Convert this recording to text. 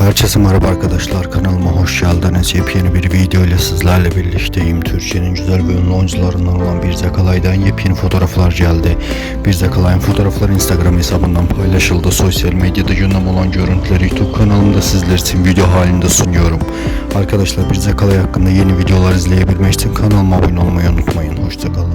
Herkese merhaba arkadaşlar kanalıma hoş geldiniz. Yepyeni bir video ile sizlerle birlikteyim. Türkiye'nin güzel ve ünlü oyuncularından olan Bir Zakalay'dan yepyeni fotoğraflar geldi. Bir Zakalay'ın fotoğrafları Instagram hesabından paylaşıldı. Sosyal medyada gündem olan görüntüleri YouTube kanalımda sizler için video halinde sunuyorum. Arkadaşlar Bir Zakalay hakkında yeni videolar izleyebilmek için kanalıma abone olmayı unutmayın. Hoşçakalın.